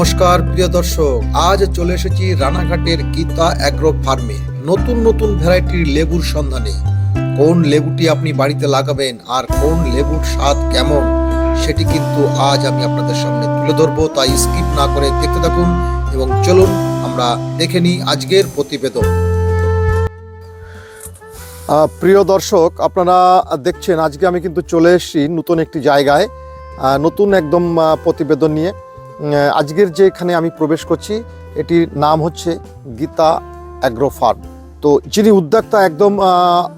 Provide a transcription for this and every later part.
নমস্কার, প্রিয় দর্শক। আজ চলে এসেছি রানাঘাটের গীতা অ্যাগ্রো ফার্মে। নতুন নতুন ভ্যারাইটির লেবুর সন্ধানে। কোন লেবুটি আপনি বাড়িতে লাগাবেন আর কোন লেবুর স্বাদ কেমন, সেটি কিন্তু আজ আমি আপনাদের সামনে তুলে ধরবো। তাই স্কিপ না করে দেখতে থাকুন এবং চলুন, আমরা দেখে নিই আজকের প্রতিবেদন। প্রিয় দর্শক, আপনারা দেখছেন, আজকে আমি কিন্তু চলে এসেছি নতুন একটি জায়গায়। নতুন একদম প্রতিবেদন নিয়ে। আজকের যে এখানে আমি প্রবেশ করছি এটির নাম হচ্ছে গীতা অ্যাগ্রো ফার্ম। তো যিনি উদ্যোক্তা একদম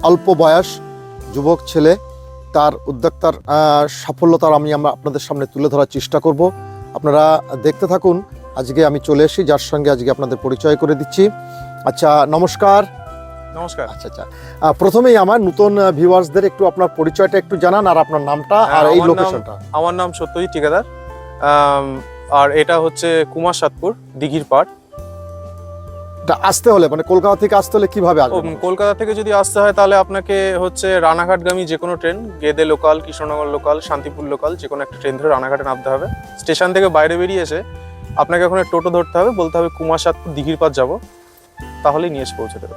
অল্প বয়স যুবক ছেলে তার উদ্যোক্তার সাফল্যতার আমি আমরা আপনাদের সামনে তুলে ধরার চেষ্টা করব। আপনারা দেখতে থাকুন আজকে আমি চলে এসেছি যার সঙ্গে আজকে আপনাদের পরিচয় করে দিচ্ছি। আচ্ছা নমস্কার। নমস্কার। আচ্ছা আচ্ছা। প্রথমেই আমার নতুন ভিউয়ার্সদের একটু আপনার পরিচয়টা একটু জানান আর আপনার নামটা আর হ্যাঁ, এই লোকেশনটা। আমার নাম সত্যজিৎ ঠিকাদার। আর এটা হচ্ছে কুমার সাতপুর দিঘির পাড়। আসতে হলে মানে কলকাতা থেকে আসতে হলে কীভাবে আসবে কলকাতা থেকে যদি আসতে হয় তাহলে আপনাকে হচ্ছে রানাঘাটগামী যে কোনো train Gede local Krishnanagar local Shantipur local যে কোনো একটা ট্রেন ধরে রানাঘাটে নামতে হবে। স্টেশন থেকে বাইরে বেরিয়ে এসে আপনাকে ওখানে টোটো ধরতে হবে বলতে হবে কুমার সাতপুর দিঘির পাড় যাব তাহলেই নিয়ে এসে পৌঁছে দেবে।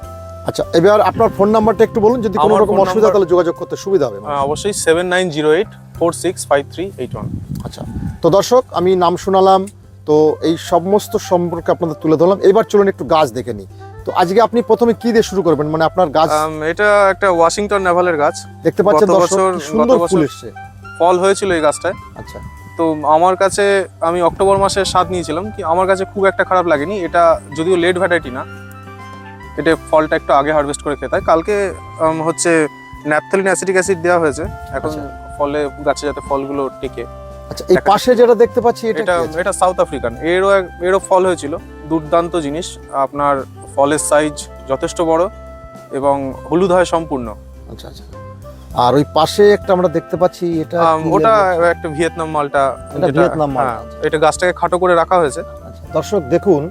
আচ্ছা এবার আপনার ফোন নাম্বারটা একটু বলুন যদি কোনো রকম অসুবিধা তাহলে যোগাযোগ করতে সুবিধা হবে আহ, অবশ্যই seven nine zero eight four six five three eight one আচ্ছা তো দর্শক আমি নাম শোনালাম তো এই সমস্ত সম্পর্কে আপনাদের তুলে ধরলাম। এবার চলুন একটু গাছ দেখে নিই। তো আজকে আপনি প্রথমে কি দিয়ে শুরু করবেন? মানে আপনার গাছ এটা একটা ওয়াশিংটন নেভালের গাছ। দেখতে পাচ্ছেন দর্শক সুন্দর ফুল এসছে। ফল হয়েছিল এই গাছটায়। আচ্ছা। তো আমার কাছে আমি অক্টোবর মাসে স্বাদ নিয়েছিলাম কি আমার কাছে খুব একটা খারাপ লাগেনি। এটা যদিও লেট ভ্যারাইটি না এটা ফলটা একটু আগে হারভেস্ট করে খেতে হয় কালকে হচ্ছে ন্যাপথলিন অ্যাসিডিক অ্যাসিড দেওয়া হয়েছে। এখন আচ্ছা। ফলে গাছে যাতে ফলগুলো টেকে। আচ্ছা এই পাশে যেটা দেখতে পাচ্ছি এটা এটা সাউথ আফ্রিকান এরও এরও ফল হয়েছিল। দুর্দান্ত জিনিস। আপনার ফলের সাইজ যথেষ্ট বড় এবং হলুদ হয় সম্পূর্ণ। আচ্ছা আচ্ছা। আর ওই পাশে একটা আমরা দেখতে পাচ্ছি এটা ওটা একটা ভিয়েতনাম মালটা। এটা ভিয়েতনাম মালটা, হ্যাঁ, আচ্ছা। এটা গাছটাকে খাটো করে রাখা হয়েছে। আচ্ছা, দর্শক দেখুন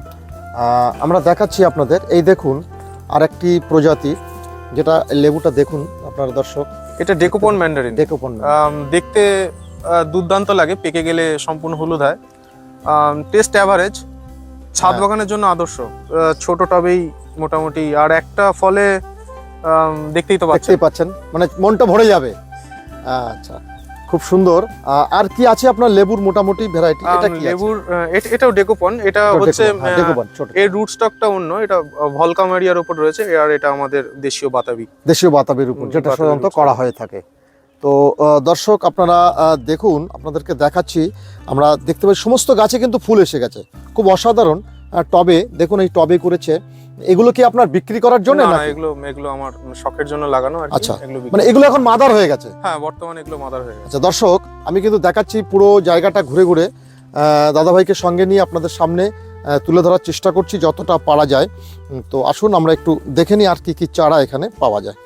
আমরা দেখাচ্ছি আপনাদের। এই দেখুন আরেকটি প্রজাতি যেটা লেবুটা দেখুন আপনারা দর্শক। এটা ডেকোপন ম্যান্ডারিন। ডেকোপন দেখতে দুর্দান্ত লাগে পেকে গেলে সম্পূর্ণ হলুদ হয় টেস্ট অ্যাভারেজ ছাদ হ্যাঁ। বাগানের জন্য আদর্শ। ছোট টবেই মোটামুটি আর একটা ফলে দেখতেই তো পাচ্ছেন। পাচ্ছেন। মানে মনটা ভরে যাবে। আচ্ছা। খুব সুন্দর। আর কি আছে আপনার লেবুর মোটামুটি ভ্যারাইটি এটা কি লেবুর এটাও ডেকোপন। এটা হচ্ছে ডেকোপন, হ্যাঁ, এর রুট স্টকটা অন্য এটা ভলকাম এরিয়ার উপর রয়েছে আর এটা আমাদের দেশীয় বাতাবি। দেশীয় বাতাবির উপর যেটা সাধারণত করা হয়ে থাকে। তো দর্শক আপনারা দেখুন আপনাদেরকে দেখাচ্ছি। আমরা দেখতে পাই সমস্ত গাছে কিন্তু ফুল এসে গেছে। খুব অসাধারণ টবে দেখুন এই টবে করেছে। এগুলো কি আপনার বিক্রি করার জন্য না, এগুলো এগুলো আমার শখের জন্য লাগানো আর। আচ্ছা, মানে এগুলো এখন মাদার হয়ে গেছে? হ্যাঁ বর্তমানে এগুলো মাদার হয়ে গেছে। আচ্ছা দর্শক আমি কিন্তু দেখাচ্ছি পুরো জায়গাটা ঘুরে ঘুরে। দাদাভাইকে সঙ্গে নিয়ে আপনাদের সামনে তুলে ধরার চেষ্টা করছি যতটা পারা যায়। তো আসুন আমরা একটু দেখে নিই আর কি কি চারা এখানে পাওয়া যায়।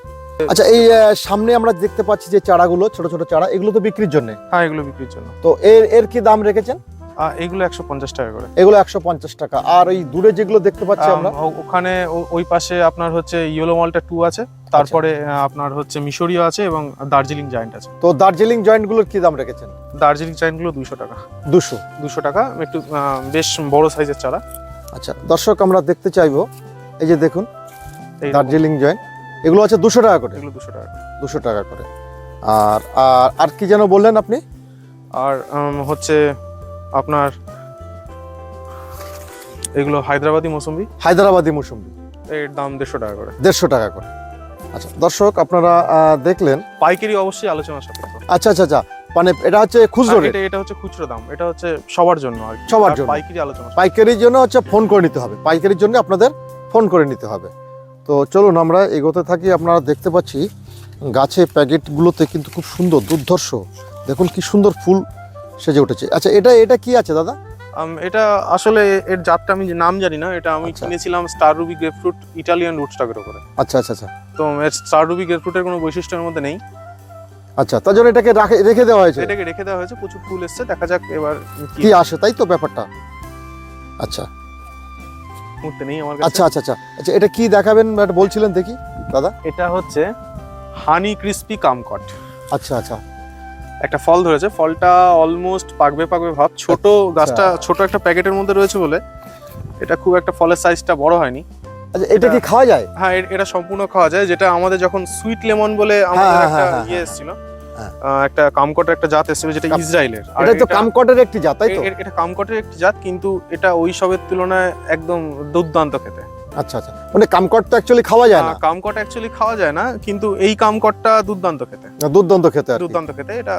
আচ্ছা এই সামনে আমরা দেখতে পাচ্ছি যে চারাগুলো ছোট ছোট চারা এগুলো তো বিক্রির জন্য? হ্যাঁ এগুলো বিক্রির জন্য। তো এর এর কি দাম রেখেছেন? এগুলো একশো পঞ্চাশ টাকা করে। এগুলো একশো পঞ্চাশ টাকা। আর এই দূরে যেগুলো দেখতে পাচ্ছি আমরা ওখানে ওই পাশে আপনার হচ্ছে ইয়েলো মলটা টু আছে তারপরে আপনার হচ্ছে মিশরীয় আছে এবং দার্জিলিং জায়েন্ট আছে। তো দার্জিলিং জয়েন্টগুলোর কি দাম রেখেছেন? দার্জিলিং জায়েন্টগুলো দুশো টাকা। দুশো? দুশো টাকা একটু বেশ বড় সাইজের চারা। আচ্ছা দর্শক আমরা দেখতে চাইব এই যে দেখুন দার্জিলিং জয়েন্ট এগুলো আছে দুশো টাকা করে। এগুলো দুশো টাকা করে। দুশো টাকা করে। আর আর আর কি যেন বললেন আপনি? আর হচ্ছে আপনার এগুলো হায়দ্রাবাদি মৌসুম্বি? হায়দ্রাবাদি মৌসুম্বি। এর দাম দেড়শো টাকা করে। দেড়শো টাকা করে। আচ্ছা দর্শক আপনারা দেখলেন। পাইকারি অবশ্যই আলোচনা সাপেক্ষ আচ্ছা আচ্ছা আচ্ছা। মানে এটা হচ্ছে খুচরো রেট এটা এটা হচ্ছে খুচরো দাম। এটা হচ্ছে সবার জন্য আর। সবার জন্য। পাইকারি আলোচনা। পাইকারির জন্য হচ্ছে ফোন করে নিতে হবে। পাইকারির জন্য আপনাদের ফোন করে নিতে হবে। তো চলুন আমরা এগোতে থাকি। আপনারা দেখতে পাচ্ছি গাছে প্যাকেটগুলোতে কিন্তু খুব সুন্দর দুর্ধর্ষ। দেখুন কি সুন্দর ফুল সেজে উঠেছে। আচ্ছা এটা এটা কি আছে দাদা? এটা আসলে এর জাতটা আমি নাম জানি না এটা আমি আচ্ছা। কিনেছিলাম star ruby grapefruit Italian root স্টকের উপরে আচ্ছা আচ্ছা আচ্ছা। তো এর স্টার রুবি গ্রেপফ্রুটের কোনো বৈশিষ্ট্যের মধ্যে নেই। আচ্ছা তার জন্য এটাকে রাখে রেখে দেওয়া হয়েছে? এটাকে রেখে দেওয়া হয়েছে প্রচুর ফুল এসছে দেখা যাক এবার কি আসে তাই তো ব্যাপারটা? আচ্ছা। মুহূর্তে নেই আমার আচ্ছা কাছে। আচ্ছা আচ্ছা আচ্ছা। এটা কি দেখাবেন বলছিলেন দেখি দাদা। এটা হচ্ছে হানি ক্রিস্পি কামকট আচ্ছা আচ্ছা। একটা ফল ধরেছে ফলটা অলমোস্ট পাকবে পাকবে ভাব। ছোট গাছটা ছোট একটা প্যাকেটের মধ্যে রয়েছে বলে এটা খুব একটা ফলের সাইজটা বড় হয়নি। আচ্ছা এটা কি খাওয়া যায়? হ্যাঁ এটা সম্পূর্ণ খাওয়া যায় যেটা আমাদের যখন সুইট লেমন বলে আমাদের হ্যাঁ, একটা হ্যাঁ, ইয়ে হ্যাঁ। এসেছিল হ্যাঁ। একটা কামকটের একটা জাত এসেছিল যেটা ইসরায়েলের। এটা তো কামকটের একটি জাত তাই তো? এটা কামকটের একটি জাত কিন্তু এটা ওই সবের তুলনায় একদম দুর্দান্ত খেতে। আচ্ছা আচ্ছা। মানে কামকট তো অ্যাকচুয়ালি খাওয়া যায় না? কামকট অ্যাকচুয়ালি খাওয়া যায় না কিন্তু এই কামকটটা দুর্দান্ত খেতে। দুর্দান্ত খেতে আর দুর্দান্ত খেতে এটা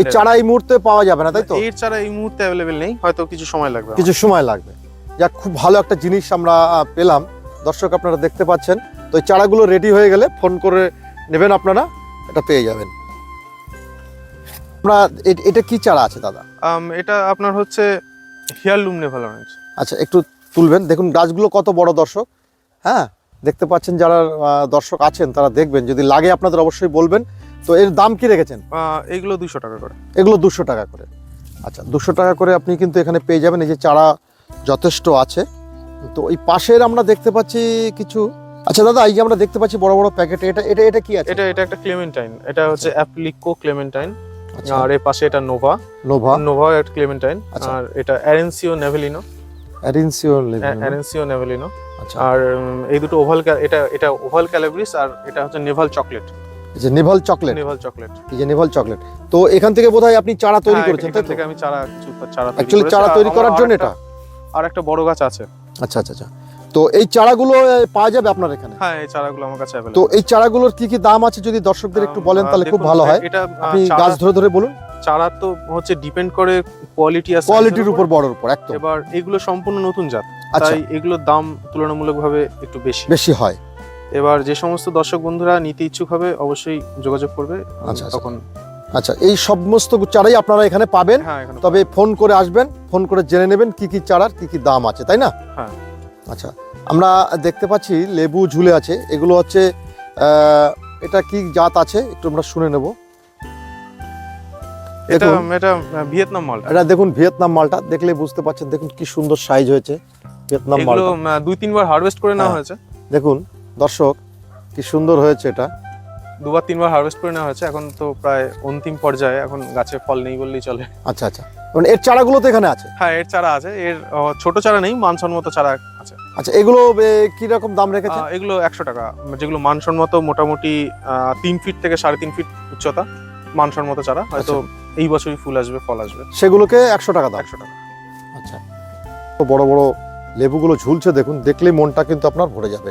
এই চারা এই মুহূর্তে পাওয়া যাবে না তাই তো? এর চারা এই মুহূর্তে অ্যাভেলেবেল নেই হয়তো কিছু সময় লাগবে কিছু সময় লাগবে। যাক খুব ভালো একটা জিনিস আমরা পেলাম। দর্শক আপনারা দেখতে পাচ্ছেন। তো এই চারাগুলো রেডি হয়ে গেলে ফোন করে নেবেন আপনারা এটা পেয়ে যাবেন। আমরা এটা কি চারা আছে দাদা? এটা আপনার হচ্ছে হিয়ারলুম নেভাল অরেঞ্জ আচ্ছা একটু তুলবেন। দেখুন গাছগুলো কত বড় দর্শক। হ্যাঁ দেখতে পাচ্ছেন যারা দর্শক আছেন তারা দেখবেন। যদি লাগে আপনাদের অবশ্যই বলবেন। তো এর দাম কি রেখেছেন? এইগুলো দুশো টাকা করে। এগুলো দুশো টাকা করে। আচ্ছা দুশো টাকা করে আপনি কিন্তু এখানে পেয়ে যাবেন। এই যে চারা যথেষ্ট আছে। তো এই পাশের আমরা দেখতে পাচ্ছি কিছু। আচ্ছা দাদা এই যে আমরা দেখতে পাচ্ছি বড় বড় প্যাকেট এটা এটা এটা কি আছে? এটা এটা একটা ক্লেমেন্টাইন। এটা হচ্ছে অ্যাপ্লিকো ক্লেমেন্টাইন। আচ্ছা। আর এর পাশে এটা নোভা। নোভা। নোভা একটা ক্লেমেন্টাইন। আচ্ছা। আর এটা অ্যারেনসিও নেভেলিনো। অ্যারিনসিও অ্যারেনসিও নেভেলিনো আচ্ছা। আর এই দুটো ওভাল এটা এটা ওভাল ক্যালাব্রিস আর এটা হচ্ছে নেভাল চকলেট। যে নেভাল চকলেট? Navel chocolate. এই যে নেভাল চকলেট। তো এখান থেকে বোধহয় আপনি চারা তৈরি করেছেন তাই হ্যাঁ, এখান থেকে আমি চারা চারা তৈরি অ্যাকচুয়ালি চারা তৈরি করার জন্য এটা? আর একটা বড় গাছ আছে। আচ্ছা আচ্ছা আচ্ছা। তো এই চারাগুলো পাওয়া যাবে আপনার এখানে? হ্যাঁ এই চারাগুলো আমার কাছে তো এই চারাগুলোর কি কি দাম আছে যদি দর্শকদের একটু বলেন তাহলে খুব ভালো হয়। এটা আপনি গাছ ধরে ধরে বলুন। চারা তো হচ্ছে ডিপেন্ড করে কোয়ালিটি আর কোয়ালিটির উপর। বড়র উপর একদম। এবার এগুলো সম্পূর্ণ নতুন জাত। আচ্ছা। তাই এগুলোর দাম তুলনামূলকভাবে একটু বেশি। বেশি হয়। এবার যে সমস্ত দর্শক বন্ধুরা নিতে ইচ্ছুক হবে অবশ্যই যোগাযোগ করবে আচ্ছা, আচ্ছা। তখন আচ্ছা এই সমস্ত চারাই আপনারা এখানে পাবেন। হ্যাঁ তবে ফোন করে আসবেন ফোন করে জেনে নেবেন কি কি চারার কি কি দাম আছে তাই না? হ্যাঁ। আচ্ছা আমরা দেখতে পাচ্ছি লেবু ঝুলে আছে এগুলো হচ্ছে এটা কি জাত আছে? একটু আমরা শুনে নেব। এটা এটা ভিয়েতনাম মালটা। এটা দেখুন ভিয়েতনাম মালটা দেখলে বুঝতে পারছেন দেখুন কি সুন্দর সাইজ হয়েছে ভিয়েতনাম মালটা। দুই তিনবার হারভেস্ট করে নেওয়া হ্যাঁ। হয়েছে। দেখুন দর্শক কি সুন্দর হয়েছে এটা। দুবার তিনবার হারভেস্ট করে নেওয়া হয়েছে এখন তো প্রায় অন্তিম পর্যায়ে এখন গাছে ফল নেই বললেই চলে। আচ্ছা আচ্ছা। মানে এর চারাগুলো তো এখানে আছে? হ্যাঁ এর চারা আছে এর ছোট চারা নেই মানসম্মত চারা আচ্ছা এগুলো কি রকম দাম রেখেছে এগুলো একশো টাকা। যেগুলো মানসম্মত মোটামুটি তিন ফিট থেকে সাড়ে তিন ফিট উচ্চতা মানসম্মত চারা। হয়তো এই বছরই ফুল আসবে ফল আসবে। সেগুলোকে একশো টাকা দাম? একশো টাকা। আচ্ছা। তো বড় বড় লেবুগুলো ঝুলছে দেখুন দেখলেই মনটা কিন্তু আপনার ভরে যাবে।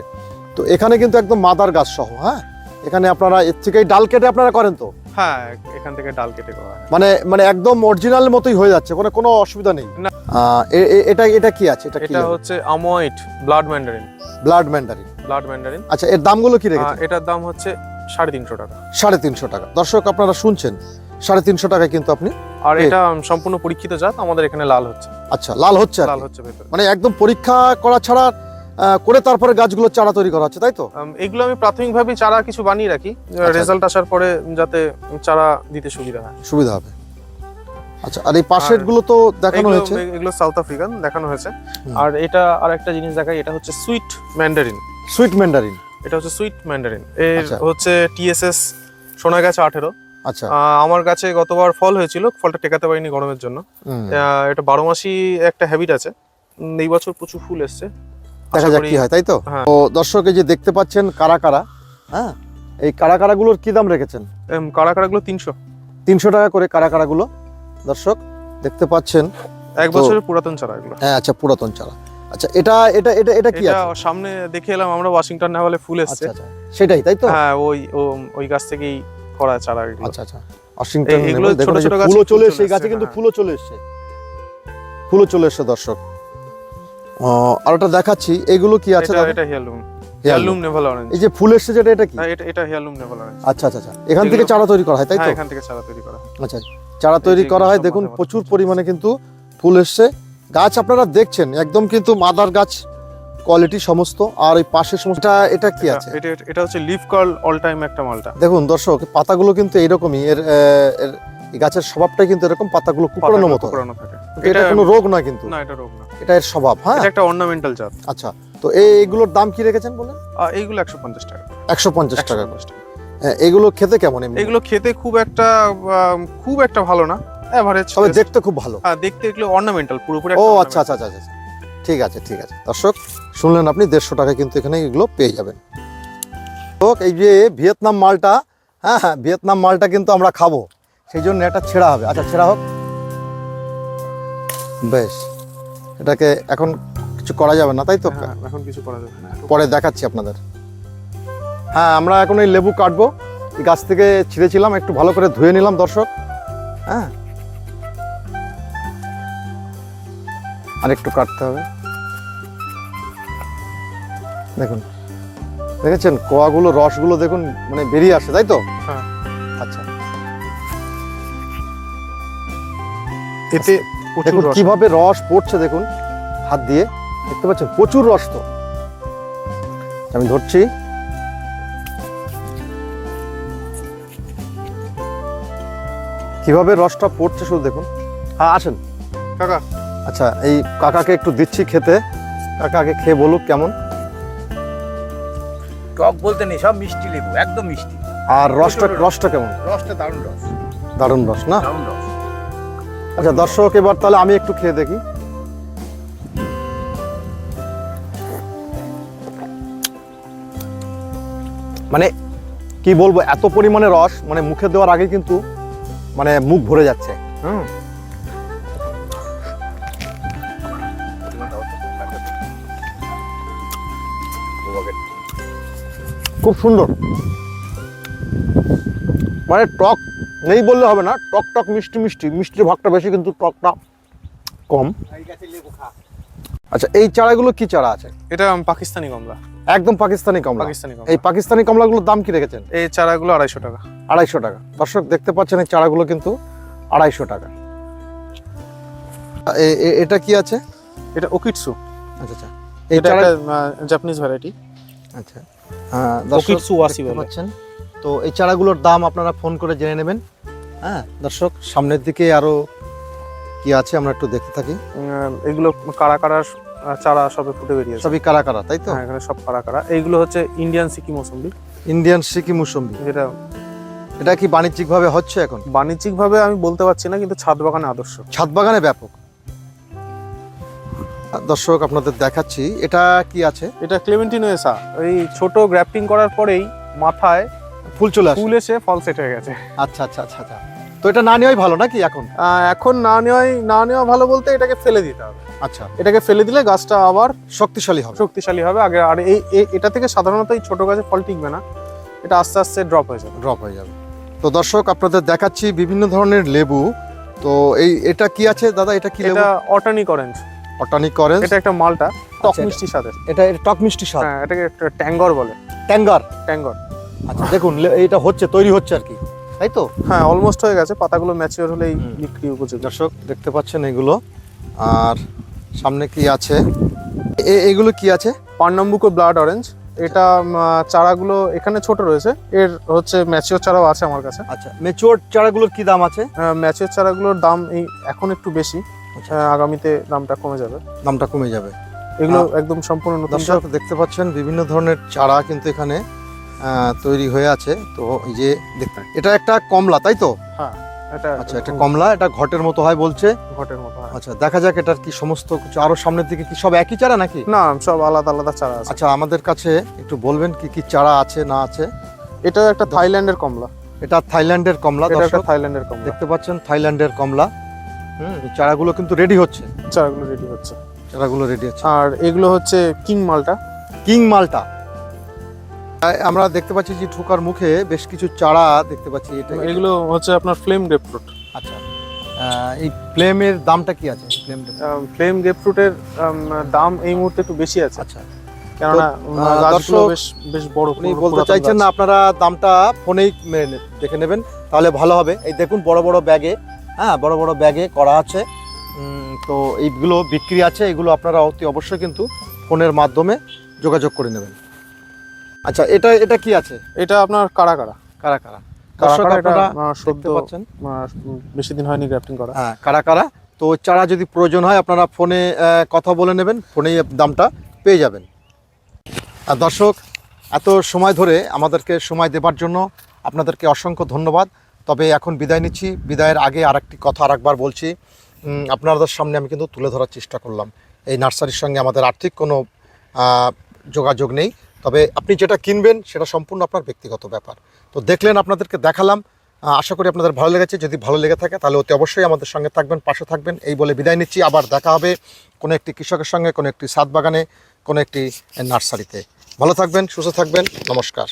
তো এখানে কিন্তু একদম মাদার গাছ সহ হ্যাঁ? এখানে আপনারা এর থেকেই ডাল কেটে আপনারা করেন তো? হ্যাঁ এখান থেকে ডাল কেটে করা মানে মানে একদম অরিজিনাল মতোই হয়ে যাচ্ছে কোনো কোনো অসুবিধা নেই? না। এটা এটা কি আছে? এটা কি এটা হচ্ছে আমোয়াইট blood mandarin. Blood mandarin. Blood mandarin. আচ্ছা এর দামগুলো কি রেখেছে এটার দাম হচ্ছে সাড়ে তিনশো টাকা। সাড়ে তিনশো টাকা। দর্শক আপনারা শুনছেন সাড়ে তিনশো টাকায় কিন্তু আপনি আর এটা সম্পূর্ণ পরীক্ষিত জাত আমাদের এখানে লাল হচ্ছে। আচ্ছা লাল হচ্ছে লাল হচ্ছে ভেতরে। মানে একদম পরীক্ষা করা ছাড়া করে তারপরে গাছগুলো চারা তৈরি করা হচ্ছে তাই তো? এগুলো আমি প্রাথমিকভাবে চারা কিছু বানিয়ে রাখি। আচ্ছা। রেজাল্ট আসার পরে যাতে চারা দিতে সুবিধা হয়। সুবিধা হবে। আচ্ছা আর এই পাশেরগুলো তো দেখানো হয়েছে? এগুলো সাউথ আফ্রিকান দেখানো হয়েছে। আর এটা আর একটা জিনিস দেখাই এটা হচ্ছে সুইট ম্যান্ডারিন। Sweet Mandarin? এটা হচ্ছে সুইট ম্যান্ডারিন। এর আচ্ছা। হচ্ছে টিএসএস সোনা গাছে আঠেরো। আচ্ছা। আমার গাছে গতবার ফল হয়েছিল ফলটা টেকাতে পারিনি গরমের জন্য। এটা বারো মাসি একটা হ্যাবিট আছে। এই বছর প্রচুর ফুল এসছে। দেখা যাক কি হয় তাই তো? হ্যাঁ। তো দর্শক যে দেখতে পাচ্ছেন কারা কারা হ্যাঁ? এই কারা কারাগুলোর কি দাম রেখেছেন? কারা কারাগুলো তিনশো। তিনশো টাকা করে কারা কারাগুলো? দর্শক দেখতে পাচ্ছেন। এক বছরের পুরাতন চারা এগুলো। হ্যাঁ আচ্ছা পুরাতন চারা। আচ্ছা এটা এটা এটা এটা কি এটা আছে? সামনে দেখে এলাম আমরা ওয়াশিংটন নেভালে ফুল এসছে। আচ্ছা আচ্ছা। সেটাই তাই তো? হ্যাঁ ওই ওই গাছ থেকেই করা চারা এগুলো। আচ্ছা আচ্ছা। ওয়াশিংটন এগুলো ছোট ছোট গাছে ফুলও চলে এসেছে গাছে কিন্তু হ্যাঁ। ফুলও চলে এসেছে। ফুলও চলে এসছে দর্শক। আর ওটা দেখাচ্ছি এগুলো কি আছে এটা? এটা হিয়ালুম হেয়ারলুম। হিয়ালুম নেভাল অরেঞ্জ। এই যে ফুল এসেছে যেটা এটা কি? এটা এটা হিয়ালুম নেভাল অরেঞ্জ। আচ্ছা আচ্ছা আচ্ছা। এখান থেকে চারা তৈরি করা হয় তাই তো? হ্যাঁ এখান থেকে চারা তৈরি করা হয়। আচ্ছা। চারা তৈরি করা হয় দেখুন প্রচুর পরিমাণে কিন্তু ফুল এসছে। গাছ আপনারা দেখছেন একদম কিন্তু মাদার গাছ কোয়ালিটি সমস্ত আর ওই পাশের সমস্ত এটা কি আছে? এটা হচ্ছে লিফ কার্ল অল টাইম একটা মালটা। দেখুন দর্শক পাতাগুলো কিন্তু এইরকমই এর গাছের স্বভাবটাই কিন্তু এরকম পাতাগুলো কুকড়ানোর মতো। কুকড়ানো থাকে। এটা কোনো রোগ নয় কিন্তু। না এটা রোগ না। এটা এর স্বভাব হ্যাঁ? এটা একটা অর্নামেন্টাল জাত। আচ্ছা তো এই এইগুলোর দাম কি রেখেছেন বলেন? এইগুলো একশো পঞ্চাশ টাকা। একশো পঞ্চাশ টাকা 150 টাকা। এগুলো খেতে কেমন এগুলো খেতে খুব একটা খুব একটা ভালো না। এভারেজ তবে দেখতে খুব ভালো। হ্যাঁ দেখতে এগুলো অর্নামেন্টাল পুরোপুরি ও একটা আচ্ছা আচ্ছা আচ্ছা আচ্ছা ঠিক আছে ঠিক আছে। দর্শক শুনলেন আপনি দেড়শো টাকা কিন্তু এখানে এগুলো পেয়ে যাবেন। তো এই যে ভিয়েতনাম মালটা হ্যাঁ হ্যাঁ ভিয়েতনাম মালটা কিন্তু আমরা খাব। সেই জন্য এটা ছেঁড়া হবে। আচ্ছা ছেঁড়া হোক। বেশ। এটাকে এখন কিছু করা যাবে না তাই তো? হ্যাঁ, এখন কিছু করা যাবে না। পরে দেখাচ্ছি আপনাদের। হ্যাঁ আমরা এখন এই লেবু কাটবো। এই গাছ থেকে ছিঁড়েছিলাম একটু ভালো করে ধুয়ে নিলাম দর্শক। হ্যাঁ। আর একটু কাটতে হবে। দেখুন দেখেছেন? কোয়াগুলো রসগুলো দেখুন মানে বেরিয়ে আসে তাই তো? হ্যাঁ। আচ্ছা। এতে দেখুন কীভাবে রস পড়ছে দেখুন হাত দিয়ে। দেখতে পাচ্ছেন? প্রচুর রস তো। আমি ধরছি। কীভাবে রসটা পড়ছে শুধু দেখুন। হ্যাঁ আসেন। কাকা। আচ্ছা এই কাকাকে একটু দিচ্ছি খেতে। কাকাকে খেয়ে বলুক কেমন। টক বলতে নেই সব মিষ্টি লেবু একদম মিষ্টি। আর রসটা রসটা কেমন? রসটা দারুণ রস। দারুণ রস না? দারুণ রস। আচ্ছা দর্শক এবার তাহলে আমি একটু খেয়ে দেখি। মানে কি বলব এত পরিমাণে রস মানে মুখে দেওয়ার আগে কিন্তু মানে মুখ ভরে যাচ্ছে। হুম। খুব সুন্দর। মানে টক নেই বললে হবে না টক টক মিষ্টি মিষ্টি মিষ্টির ভাগটা বেশি কিন্তু টকটা কম। আচ্ছা এই চারাগুলো কি চারা আছে? এটা পাকিস্তানি কমলা। একদম পাকিস্তানি কমলা। পাকিস্তানি কমলা। এই পাকিস্তানি কমলাগুলোর দাম কি রেখেছেন? এই চারাগুলো আড়াইশো টাকা। আড়াইশো টাকা। দর্শক দেখতে পাচ্ছেন এই চারাগুলো কিন্তু আড়াইশো টাকা। এটা কি আছে? এটা ওকিটসু। আচ্ছা আচ্ছা। এটা একটা জাপানিজ ভ্যারাইটি আচ্ছা। দর্শক ওকিটসু ওয়াসি পাচ্ছেন। তো এই চারাগুলোর দাম আপনারা ফোন করে জেনে নেবেন। হ্যাঁ দর্শক সামনের দিকে আরও কি আছে আমরা একটু দেখতে থাকি। এগুলো কারা কারা চারা সবে ফুটে বেরিয়েছে। সবই কারা কারা তাই তো? হ্যাঁ এখানে সব কারা কারা এইগুলো হচ্ছে ইন্ডিয়ান সিকি মৌসুম্বি ইন্ডিয়ান সিকি মুসম্বি যেটা এটা কি বাণিজ্যিক ভাবে হচ্ছে এখন? বাণিজ্যিক ভাবে আমি বলতে পারছি না কিন্তু ছাদ বাগানে আদর্শ। ছাদ বাগানে ব্যাপক। দর্শক আপনাদের দেখাচ্ছি এটা কি আছে? এটা ক্লেমেন্টিনোয়েসা ওই ছোট গ্রাফটিং করার পরেই মাথায় ফুল চলে আসে। ফুল এসে ফল সেট হয়ে গেছে। আচ্ছা আচ্ছা আচ্ছা আচ্ছা। তো এটা না নেওয়াই ভালো নাকি এখন? এখন না নেওয়াই না নেওয়া ভালো বলতে এটাকে ফেলে দিতে হবে। আচ্ছা। এটাকে ফেলে দিলে গাছটা আবার শক্তিশালী হবে। শক্তিশালী হবে আগে আর এই এটা থেকে সাধারণত এই ছোট গাছে ফল টিকবে না। এটা আস্তে আস্তে ড্রপ হয়ে যাবে। ড্রপ হয়ে যাবে। তো দর্শক আপনাদের দেখাচ্ছি বিভিন্ন ধরনের লেবু। তো এই এটা কি আছে দাদা? এটা কি এটা অটানিক অরেঞ্জ অটানিক অরেঞ্জ এটা একটা মালটা টক আচ্ছা, এটা- মিষ্টির সাথে এটা টক মিষ্টি স্বাদ। হ্যাঁ এটাকে একটা ট্যাঙ্গর বলে। ট্যাঙ্গার? ট্যাঙ্গর। আচ্ছা দেখুন এটা হচ্ছে তৈরি হচ্ছে আর কি। তাই তো? হ্যাঁ অলমোস্ট হয়ে গেছে। পাতাগুলো ম্যাচিওর হলেই বিক্রি উপযোগী। দর্শক দেখতে পাচ্ছেন এগুলো। আর সামনে কি আছে? এ- এগুলো কি আছে? পান্নাম্বুকো ব্লাড অরেঞ্জ এটা চারাগুলো এখানে ছোট রয়েছে। এর হচ্ছে ম্যাচিওর চারাও আছে আমার কাছে। আচ্ছা মেচুয়ার চারাগুলোর কি দাম আছে? ম্যাচিওর চারাগুলোর দাম এই এখন একটু বেশি। আচ্ছা। আগামীতে দামটা কমে যাবে। দামটা কমে যাবে। এগুলো একদম সম্পূর্ণ নতুন দেখতে পাচ্ছেন বিভিন্ন ধরনের চারা কিন্তু এখানে তৈরি হয়ে আছে। তো এই যে দেখতে এটা একটা কমলা তাই তো? জাত। এটা আচ্ছা এটা কমলা এটা ঘটের মতো হয় বলছে। ঘটের মতো হয়। আচ্ছা দেখা যাক এটার কি সমস্ত কিছু আরও সামনের দিকে কি সব একই চারা নাকি? না সব আলাদা আলাদা চারা আছে। আচ্ছা আমাদের কাছে একটু বলবেন কি কি চারা আছে না আছে? এটা একটা থাইল্যান্ডের কমলা। এটা থাইল্যান্ডের কমলা দর্শক। থাইল্যান্ডের কমলা। দেখতে পাচ্ছেন থাইল্যান্ডের কমলা। হুম চারাগুলো কিন্তু রেডি হচ্ছে। চারাগুলো রেডি হচ্ছে। চারাগুলো রেডি হচ্ছে। আর এগুলো হচ্ছে কিং মালটা। কিং মালটা। আমরা দেখতে পাচ্ছি যে ঠোকার মুখে বেশ কিছু চারা দেখতে পাচ্ছি। এটা এগুলো হচ্ছে আপনার ফ্লেম গ্রেপ ফ্রুট আচ্ছা এই ফ্লেমের দামটা কি আছে? ফ্লেম ফ্লেম গ্রেপ ফ্রুটের দাম এই মুহূর্তে একটু বেশি আছে। আচ্ছা। কেননা গাছগুলো বেশ বেশ বড় বলতে চাইছেন না আপনারা দামটা ফোনেই দেখে নেবেন তাহলে ভালো হবে। এই দেখুন বড় বড় ব্যাগে হ্যাঁ বড় বড় ব্যাগে করা আছে। তো এইগুলো বিক্রি আছে এগুলো আপনারা অতি অবশ্যই কিন্তু ফোনের মাধ্যমে যোগাযোগ করে নেবেন। আচ্ছা এটা এটা কি আছে? এটা আপনার কারা কারা? কারা কারা? বেশি দিন হয়নি গ্রাফটিং করা। হ্যাঁ কারা কারা? তো চারা যদি প্রয়োজন হয় আপনারা ফোনে কথা বলে নেবেন ফোনেই দামটা পেয়ে যাবেন। আর দর্শক এত সময় ধরে আমাদেরকে সময় দেবার জন্য আপনাদেরকে অসংখ্য ধন্যবাদ। তবে এখন বিদায় নিচ্ছি। বিদায়ের আগে আরেকটি কথা আরেকবার বলছি। আপনাদের সামনে আমি কিন্তু তুলে ধরার চেষ্টা করলাম। এই নার্সারির সঙ্গে আমাদের আর্থিক কোনো যোগাযোগ নেই। তবে আপনি যেটা কিনবেন সেটা সম্পূর্ণ আপনার ব্যক্তিগত ব্যাপার। তো দেখলেন আপনাদেরকে দেখালাম আশা করি আপনাদের ভালো লেগেছে। যদি ভালো লেগে থাকে তাহলে অতি অবশ্যই আমাদের সঙ্গে থাকবেন, পাশে থাকবেন। এই বলে বিদায় নিচ্ছি। আবার দেখা হবে কোনো একটি কৃষকের সঙ্গে, কোনো একটি সাত বাগানে, কোনো একটি নার্সারিতে। ভালো থাকবেন, সুস্থ থাকবেন। নমস্কার।